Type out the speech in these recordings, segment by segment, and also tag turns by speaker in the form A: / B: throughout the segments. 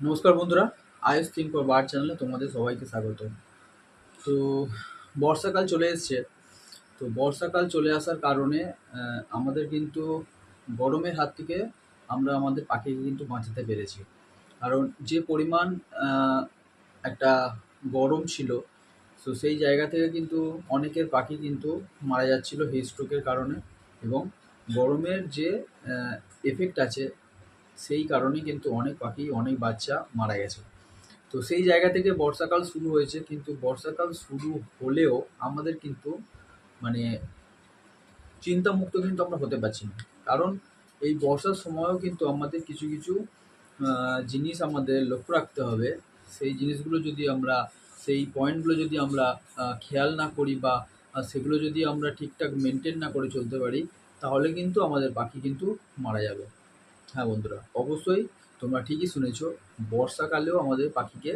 A: নমস্কার বন্ধুরা is think for বার চ্যানেলে তোমাদের সবাইকে স্বাগত। তো বর্ষাকাল চলে এসছে। তো বর্ষাকাল চলে আসার কারণে আমাদের কিন্তু গরমের হাত থেকে আমরা আমাদের পাখিকে কিন্তু বাঁচাতে পেরেছি। কারণ যে পরিমাণ একটা গরম ছিল, তো সেই জায়গা থেকে কিন্তু অনেকের পাখি কিন্তু মারা যাচ্ছিল হিট স্ট্রোকের কারণে এবং গরমের যে এফেক্ট আছে সেই কারণে কিন্তু অনেক পাখি, অনেক বাচ্চা মারা গেছে। তো সেই জায়গা থেকে বর্ষাকাল শুরু হয়েছে, কিন্তু বর্ষাকাল শুরু হলেও আমাদের কিন্তু মানে চিন্তামুক্ত কিন্তু আমরা হতে পারছি না। কারণ এই বর্ষার সময়ও কিন্তু আমাদের কিছু কিছু জিনিস আমাদের লক্ষ্য রাখতে হবে। সেই জিনিসগুলো যদি আমরা, সেই পয়েন্টগুলো যদি আমরা খেয়াল না করি বা সেগুলো যদি আমরা ঠিকঠাক মেনটেন না করে চলতে পারি, তাহলে কিন্তু আমাদের পাখি কিন্তু মারা যাবে। হ্যাঁ বন্ধুরা, অবশ্যই তোমরা ঠিকই শুনেছো, বর্ষাকালেও আমাদের পাখিকে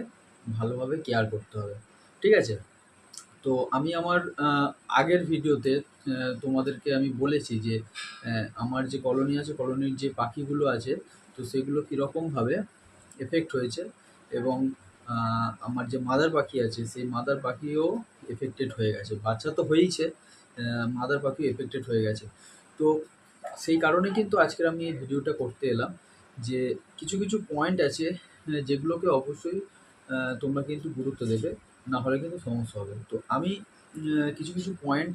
A: ভালোভাবে কেয়ার করতে হবে, ঠিক আছে? তো আমি আমার আগের ভিডিওতে তোমাদেরকে আমি বলেছি যে আমার যে কলোনি আছে, কলোনির যে পাখিগুলো আছে, তো সেগুলো কীরকমভাবে এফেক্ট হয়েছে এবং আমার যে মাদার পাখি আছে, সেই মাদার পাখিও এফেক্টেড হয়ে গেছে। বাচ্চা তো হয়েইছে মাদার পাখিও এফেক্টেড হয়ে গেছে। তো সেই কারণে কিন্তু আজকের আমি এই ভিডিওটা করতে এলাম যে কিছু কিছু পয়েন্ট আছে যেগুলোকে অবশ্যই তোমরা কিন্তু গুরুত্ব দেবে, না হলে কিন্তু সমস্যা হবে তো আমি কিছু কিছু পয়েন্ট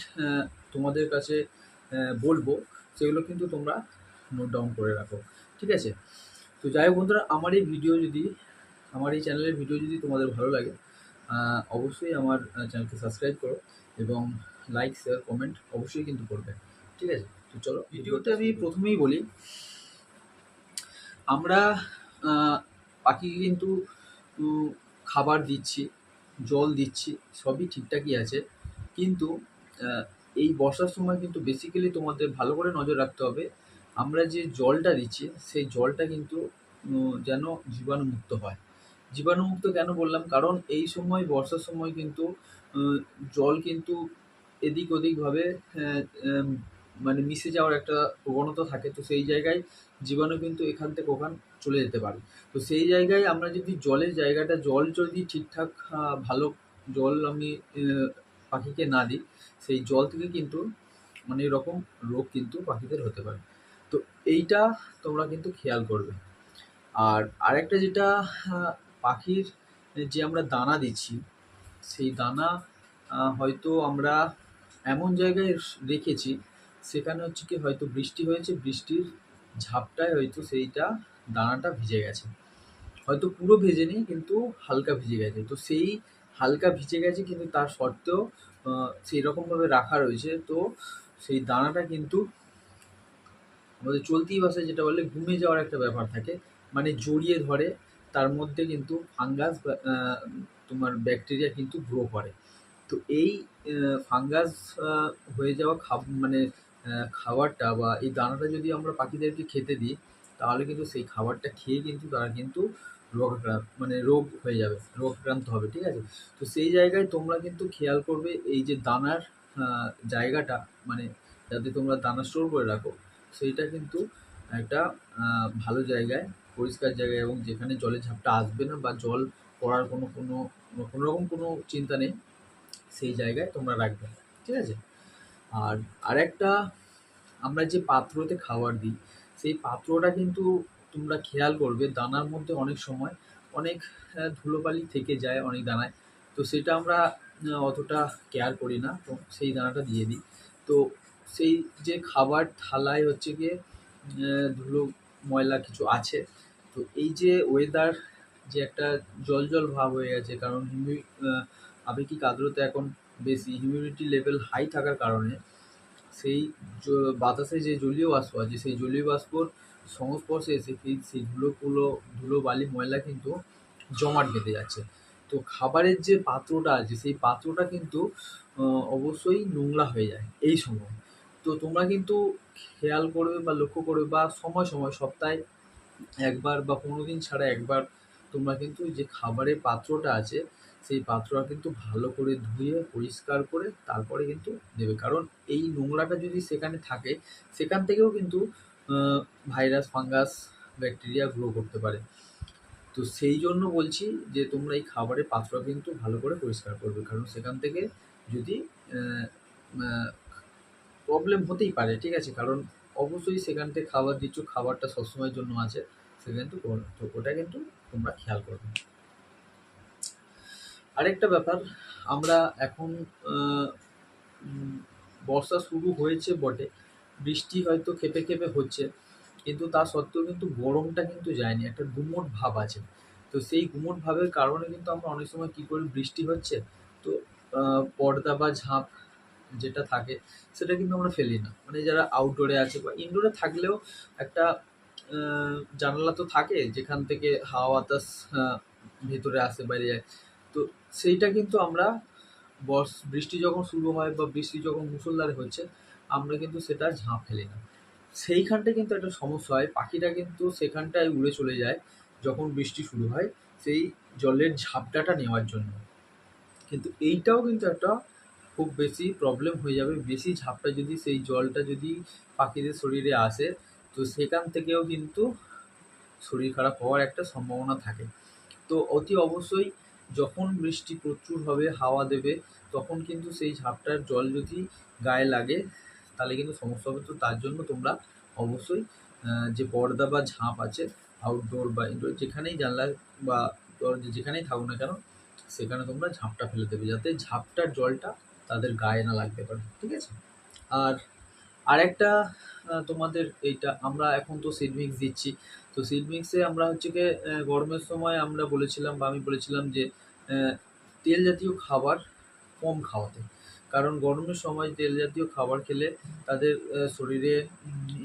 A: তোমাদের কাছে বলব, সেগুলো কিন্তু তোমরা নোট ডাউন করে রাখো। ঠিক আছে? তো যাই হোক বন্ধুরা, আমার এই ভিডিও যদি, আমার এই চ্যানেলের ভিডিও যদি তোমাদের ভালো লাগে অবশ্যই আমার চ্যানেলকে সাবস্ক্রাইব করো এবং লাইক শেয়ার কমেন্ট অবশ্যই কিন্তু করবে। ঠিক আছে? তো চলো ভিডিওতে আমি প্রথমেই বলি। আমরা পাখিকে কিন্তু খাবার দিচ্ছি জল দিচ্ছি সবই ঠিকঠাকই আছে। কিন্তু এই বর্ষার সময় কিন্তু বেসিক্যালি তোমাদের ভালো করে নজর রাখতে হবে আমরা যে জলটা দিচ্ছি সেই জলটা কিন্তু যেন জীবাণুমুক্ত হয়। জীবাণুমুক্ত কেন বললাম? কারণ এই সময় বর্ষার সময় কিন্তু জল কিন্তু এদিক ওদিকভাবে উম, মানে মিশে যাওয়ার একটা প্রবণতা থাকে, তো সেই জায়গায় জীবাণু কিন্তু এখান থেকে ওখান চলে যেতে পারে। তো সেই জায়গায় আমরা যদি জলের জায়গাটা, জল যদি ঠিকঠাক ভালো জল আমি পাখিকে না দিই, সেই জল থেকে কিন্তু মানে এরকম রোগ কিন্তু পাখিদের হতে পারে। তো এইটা তোমরা কিন্তু খেয়াল করবে। আর আরেকটা যেটা পাখির যে আমরা দানা দিচ্ছি, সেই দানা হয়তো আমরা এমন জায়গায় রেখেছি সেখানে হচ্ছে কি হয়তো বৃষ্টি হয়েছে, বৃষ্টির ঝাপটায় হয়তো সেইটা দানাটা ভিজে গেছে। হয়তো পুরো ভেজেনি, কিন্তু হালকা ভিজে গেছে। তো সেই হালকা ভিজে গেছে কিন্তু তার সত্ত্বেও সেই রকমভাবে রাখা রয়েছে। তো সেই দানাটা কিন্তু আমাদের চলতি ভাষায় যেটা বলে ঘুমে যাওয়ার একটা ব্যাপার থাকে। মানে জড়িয়ে ধরে, তার মধ্যে কিন্তু ফাঙ্গাস তোমার ব্যাকটেরিয়া কিন্তু গ্রো করে। তো এই ফাঙ্গাস হয়ে যাওয়া খাব মানে খাবারটা বা এই দানাটা যদি আমরা পাখিদেরকে খেতে দিই, তাহলে কিন্তু সেই খাবারটা খেয়ে কিন্তু তারা কিন্তু রোগাক্রান্ত মানে রোগ হয়ে যাবে রোগ আক্রান্ত হবে, ঠিক আছে? তো সেই জায়গায় তোমরা কিন্তু খেয়াল করবে এই যে দানার জায়গাটা মানে যাতে তোমরা দানা স্টোর করে রাখো, সেইটা কিন্তু একটা ভালো জায়গায়, পরিষ্কার জায়গায় এবং যেখানে জলের ঝাপটা আসবে না বা জল পড়ার কোনো কোনো কোনো রকম কোনো চিন্তা নেই, সেই জায়গায় তোমরা রাখবে, ঠিক আছে? আর আরেকটা আমরা যে পাত্রতে খাবার দিই সেই পাত্রটা কিন্তু তোমরা খেয়াল করবে দানার মধ্যে অনেক সময় অনেক আহ, ধুলোবালি থেকে যায় অনেক দানায়। তো সেটা আমরা অতটা কেয়ার করি না তো সেই দানাটা দিয়ে দিই। তো সেই যে খাবার থালায় হচ্ছে গিয়ে ধুলো ময়লা কিছু আছে তো এই যে ওয়েদার যে একটা জল জল ভাব হয়ে গেছে কারণ হিউমি আবেগিক আর্দ্রতা এখন বেশি হিউমিডিটি লেভেল হাই থাকার কারণে সেই বাতাসে যে জলীয় বাষ্প আছে, সেই জলীয় বাষ্পর সংস্পর্শে এসে সেই ধুলোগুলো ধুলো, বালি, ময়লা কিন্তু জমাট বেঁধে যাচ্ছে। তো খাবারের যে পাত্রটা আছে, সেই পাত্রটা কিন্তু অবশ্যই নোংরা হয়ে যায় এই সময়। তো তোমরা কিন্তু খেয়াল করবে বা লক্ষ্য করবে বা সময় সময়, সপ্তাহে একবার বা পনেরো দিন ছাড়া একবার তোমরা কিন্তু যে খাবারের পাত্রটা আছে সেই পাত্রটা কিন্তু ভালো করে ধুয়ে, পরিষ্কার করে তারপরে কিন্তু দেবে কারণ এই নোংরাটা যদি সেখানে থাকে, সেখান থেকেও কিন্তু ভাইরাস, ফাঙ্গাস, ব্যাকটেরিয়া গ্রো করতে পারে। তো সেই জন্য বলছি যে তোমরা এই খাবারের পাত্র কিন্তু ভালো করে পরিষ্কার করবে। কারণ সেখান থেকে যদি প্রবলেম হতেই পারে, ঠিক আছে? কারণ অবশ্যই সেখান থেকে খাবার দিচ্ছ, খাবারটা সবসময়ের জন্য আছে সেটা কিন্তু তো ওটা কিন্তু তোমরা খেয়াল করবে আরেকটা ব্যাপার, আমরা এখন বর্ষা শুরু হয়েছে বটে, বৃষ্টি হয়তো খেপে খেপে হচ্ছে, কিন্তু তা সত্ত্বেও কিন্তু গরমটা কিন্তু যায়নি, একটা গুমোট ভাব আছে। তো সেই গুমোট ভাবের কারণে কিন্তু আমরা অনেক সময় কী করি, বৃষ্টি হচ্ছে, তো পর্দা বা ঝাঁপ যেটা থাকে, সেটা কিন্তু আমরা ফেলি না। মানে যারা আউটডোরে আছে বা ইনডোরে থাকলেও একটা জানালা তো থাকে, যেখান থেকে হাওয়া বাতাস ভেতরে আসে, বাইরে যায় তো সেইটা কিন্তু আমরা বর্ষ, বৃষ্টি যখন শুরু হয় বা বৃষ্টি যখন মুষলধারে হচ্ছে, আমরা কিন্তু সেটা ঝাঁপ ফেলি না। সেইখানটায় কিন্তু একটা সমস্যা হয়। পাখিটা কিন্তু সেখানটায় উড়ে চলে যায় যখন বৃষ্টি শুরু হয়, সেই জলের ঝাপটাটা নেওয়ার জন্য। কিন্তু এইটাও কিন্তু একটা খুব বেশি প্রবলেম হয়ে যাবে। বেশি ঝাপটা যদি সেই জলটা যদি পাখিদের শরীরে আসে, তো সেখান থেকেও কিন্তু শরীর খারাপ হওয়ার একটা সম্ভাবনা থাকে। তো অতি অবশ্যই যখন বৃষ্টি প্রচুর হবে, হাওয়া দেবে, তখন কিন্তু সেই ঝাপটার জল যদি গায়ে লাগে, তাহলে কিন্তু সমস্যা হবে। তো তার জন্য তোমরা অবশ্যই যে পর্দা বা ঝাঁপ আছে আউটডোর বা ইনডোর যেখানেই জানলা বা যেখানেই থাকুক না কেন, সেখানে তোমরা ঝাঁপটা ফেলে দেবে, যাতে ঝাপটার জলটা তাদের গায়ে না লাগতে পারে, ঠিক আছে? আর আরেকটা তোমাদের এইটা, আমরা এখন তো মিক্স দিচ্ছি। তো সিড মিক্সে আমরা হচ্ছে গিয়ে গরমের সময় আমরা বলেছিলাম বা আমি বলেছিলাম যে তেল জাতীয় খাবার কম খাওয়াতে। কারণ গরমের সময় তেল জাতীয় খাবার খেলে তাদের শরীরে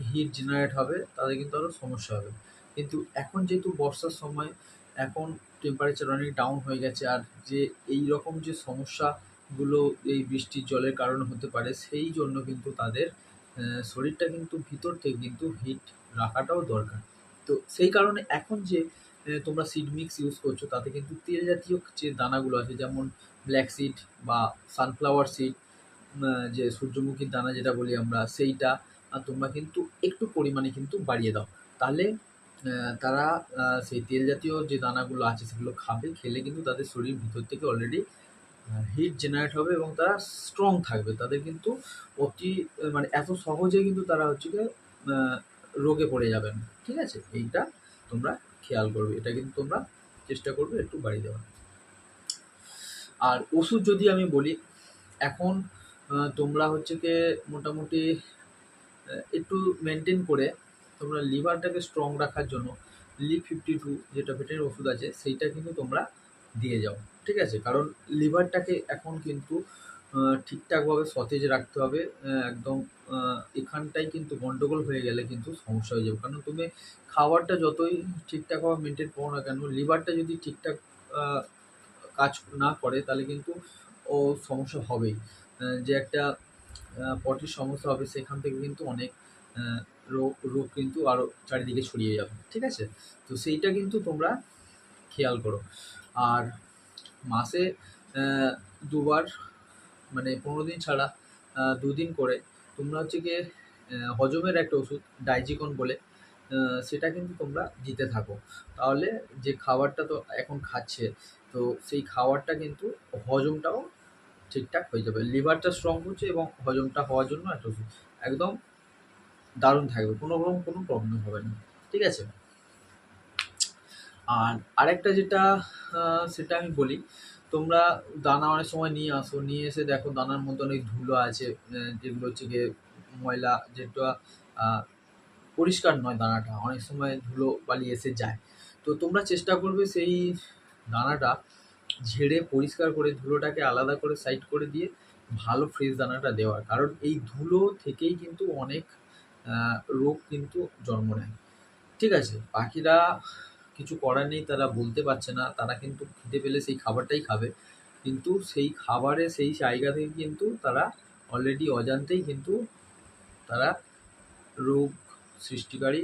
A: হিট জেনারেট হবে, তাদের কিন্তু আরও সমস্যা হবে। কিন্তু এখন যেহেতু বর্ষার সময়, এখন টেম্পারেচার অনেক ডাউন হয়ে গেছে, আর যে এই রকম যে সমস্যাগুলো এই বৃষ্টির জলের কারণে হতে পারে, সেই জন্য কিন্তু তাদের শরীরটা কিন্তু ভিতর থেকে কিন্তু হিট রাখাটাও দরকার। তো সেই কারণে এখন যে তোমরা সিড মিক্স ইউজ করছ, তাতে কিন্তু তেল জাতীয় যে দানাগুলো আছে, যেমন ব্ল্যাক সিড বা সানফ্লাওয়ার সিড যে সূর্যমুখীর দানা যেটা বলি আমরা, সেইটা তোমরা কিন্তু একটু পরিমাণে কিন্তু বাড়িয়ে দাও। তাহলে তারা সেই তেল জাতীয় যে দানাগুলো আছে, সেগুলো খাবে, খেলে কিন্তু তাদের শরীর ভিতর থেকে অলরেডি হিট জেনারেট হবে এবং তারা স্ট্রং থাকবে। তাদের কিন্তু অতি মানে এত সহজে কিন্তু তারা হচ্ছে গিয়ে রোগে পড়ে যাবেন, ঠিক আছে? এইটা তোমরা খেয়াল করবে, এটা কিন্তু তোমরা চেষ্টা করবে একটু বাড়িয়ে দেওয়ার। আর ওষুধ যদি আমি বলি, এখন তোমরা হচ্ছে গিয়ে মোটামুটি একটু মেনটেন করে তোমরা লিভারটাকে স্ট্রং রাখার জন্য লিভ ফিফটি টু যেটা ভেটের ওষুধ আছে, সেইটা কিন্তু তোমরা দিয়ে যাও, ঠিক আছে? কারণ লিভারটাকে এখন কিন্তু ঠিকঠাকভাবে সতেজ রাখতে হবে একদম এখানটাই কিন্তু গন্ডগোল হয়ে গেলে কিন্তু সমস্যা হয়ে যাবে। কারণ তুমি খাবারটা যতই ঠিকঠাকভাবে মেনটেন করো না কেন লিভারটা যদি ঠিকঠাক কাজ না করে, তাহলে কিন্তু ও সমস্যা হবেই। যে একটা পটির সমস্যা হবে, সেখান থেকে কিন্তু অনেক রোগ রোগ কিন্তু আরও চারিদিকে ছড়িয়ে যাবে, ঠিক আছে? তো সেইটা কিন্তু তোমরা খেয়াল করো। আর মাসে দুবার মানে পনেরো দিন ছাড়া দুদিন করে। তোমরা হচ্ছে গিয়ে হজমের একটা ওষুধ, ডাইজিকন বলে সেটা কিন্তু তোমরা দিতে থাকো। তাহলে যে খাবারটা তো এখন খাচ্ছে, তো সেই খাবারটা কিন্তু হজমটাও ঠিকঠাক হয়ে যাবে। লিভারটা স্ট্রং হচ্ছে এবং হজমটা হওয়ার জন্য একটা ওষুধ। একদম দারুণ থাকবে, কোনো রকম কোনো প্রবলেম হবে না। ঠিক আছে? আর আরেকটা যেটা সেটা আমি বলি তোমরা দানা অনেক সময় নিয়ে আসো, নিয়ে এসে দেখো দানার মধ্যে অনেক ধুলো আছে যেগুলো হচ্ছে গিয়ে ময়লা যেটা পরিষ্কার নয় দানাটা, অনেক সময় ধুলো বালি এসে যায়। তো তোমরা চেষ্টা করবে সেই দানাটা ঝেড়ে পরিষ্কার করে, ধুলোটাকে আলাদা করে সাইড করে দিয়ে ভালো ফ্রেশ দানাটা দেওয়ার। কারণ এই ধুলো থেকেই কিন্তু অনেক রোগ কিন্তু জন্ম নেয়। ঠিক আছে? পাখিরা কিছু করার নেই, তারা বলতে পারছে না। তারা কিন্তু খিদে পেলে সেই খাবারটাই খাবে। কিন্তু সেই খাবারে সেই জায়গা থেকে কিন্তু তারা অলরেডি অজান্তেই কিন্তু তারা রোগ সৃষ্টিকারী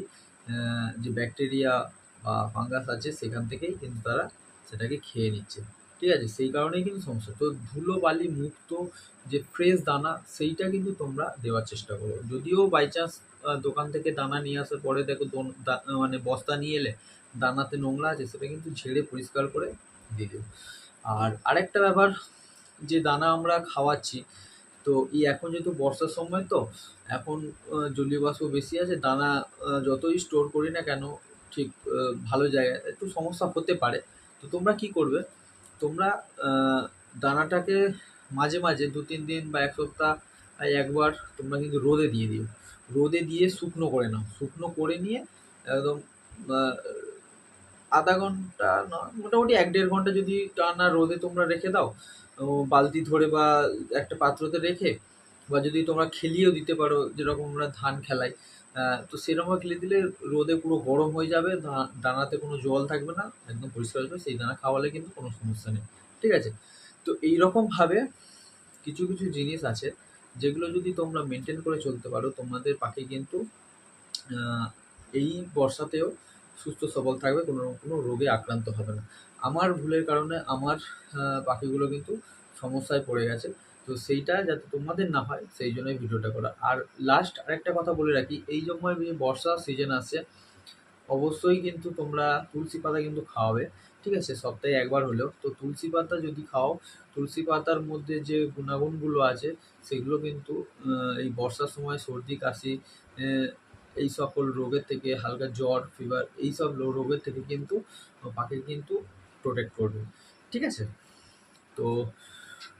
A: যে ব্যাকটেরিয়া বা ফাঙ্গাস আছে, সেখান থেকেই কিন্তু তারা সেটাকে খেয়ে নিচ্ছে। ঠিক আছে? সেই কারণেই কিন্তু সমস্যা। তো ধুলো বালি মুক্ত যে ফ্রেশ দানা, সেইটা কিন্তু তোমরা দেওয়ার চেষ্টা করো। যদিও বাই চান্স দোকান থেকে দানা নিয়ে আসার পরে দেখো মানে বস্তা নিয়ে এলে দানাতে নোংরা আছে, সেটা কিন্তু ঝেড়ে পরিষ্কার করে দিয়ে দেবো আর আরেকটা ব্যাপার, যে দানা আমরা খাওয়াচ্ছি, তো এই এখন যেহেতু বর্ষার সময় তো, এখন জলীয় বাষ্প বেশি আছে, দানা যতই স্টোর করি না কেন, ঠিক ভালো জায়গায়, একটু সমস্যা হতে পারে। তো তোমরা কি করবে? তোমরা দানাটাকে মাঝে মাঝে দু তিন দিন বা এক সপ্তাহ একবার তোমরা কিন্তু রোদে দিয়ে দিও। রোদে দিয়ে শুকনো করে নাও। শুকনো করে নিয়ে একদম আধা ঘণ্টা না, মোটামুটি এক দেড় ঘণ্টা যদি টানা রোদে তোমরা রেখে দাও বালতি ধরে বা একটা পাত্রতে রেখে বা যদি তোমরা খেলিয়েও দিতে পারো, যেরকম আমরা ধান খেলাই তো সেরকম খেলে দিলে রোদে পুরো গরম হয়ে যাবে দানাতে কোনো জল থাকবে না, একদম পরিষ্কার হবে সেই দানা খাওয়ালে কিন্তু কোনো সমস্যা নেই, ঠিক আছে? তো এইরকমভাবে কিছু কিছু জিনিস আছে যেগুলো যদি তোমরা মেনটেন করে চলতে পারো, তোমাদের পাখি কিন্তু এই বর্ষাতেও সুস্থ সবল থাকবে, কোনো কোনো রোগে আক্রান্ত হবে না। আমার ভুলের কারণে আমার পাখিগুলো কিন্তু সমস্যায় পড়ে গেছে। তো সেইটা যাতে তোমাদের না হয়, সেই জন্যই ভিডিওটা করা। আর লাস্ট আরেকটা কথা বলে রাখি, এই সময় বর্ষা সিজন আসছে, অবশ্যই কিন্তু তোমরা তুলসী পাতা কিন্তু খাওয়াবে। ঠিক আছে, সপ্তাহে একবার হলেও। তো তুলসী পাতা যদি খাও, তুলসী পাতার মধ্যে যে গুণাগুণগুলো আছে, সেগুলো কিন্তু এই বর্ষার সময় সর্দি, কাশি এই সকল রোগের থেকে, হালকা জ্বর ফিভার এই সব রোগের থেকে কিন্তু পাখি কিন্তু প্রোটেক্ট করবে। ঠিক আছে? তো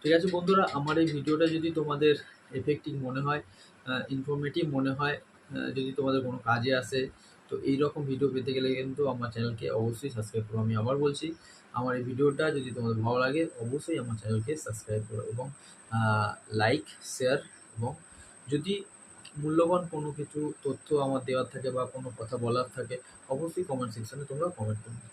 A: ঠিক আছে বন্ধুরা, আমার এই ভিডিওটা যদি তোমাদের এফেক্টিভ মনে হয় ইনফরমেটিভ মনে হয় যদি তোমাদের কোনো কাজে আসে তো এই রকম ভিডিও পেতে গেলে কিন্তু আমার চ্যানেলকে অবশ্যই সাবস্ক্রাইব করো। আমি আবার বলছি, আমার এই ভিডিওটা যদি তোমাদের ভালো লাগে, অবশ্যই আমার চ্যানেলকে সাবস্ক্রাইব করো এবং লাইক শেয়ার এবং যদি মূল্যবান কোনো কিছু তথ্য আমার দেওয়ার থাকে বা কোনো কথা বলার থাকে, অবশ্যই কমেন্ট সেকশানে তোমরা কমেন্ট করবে।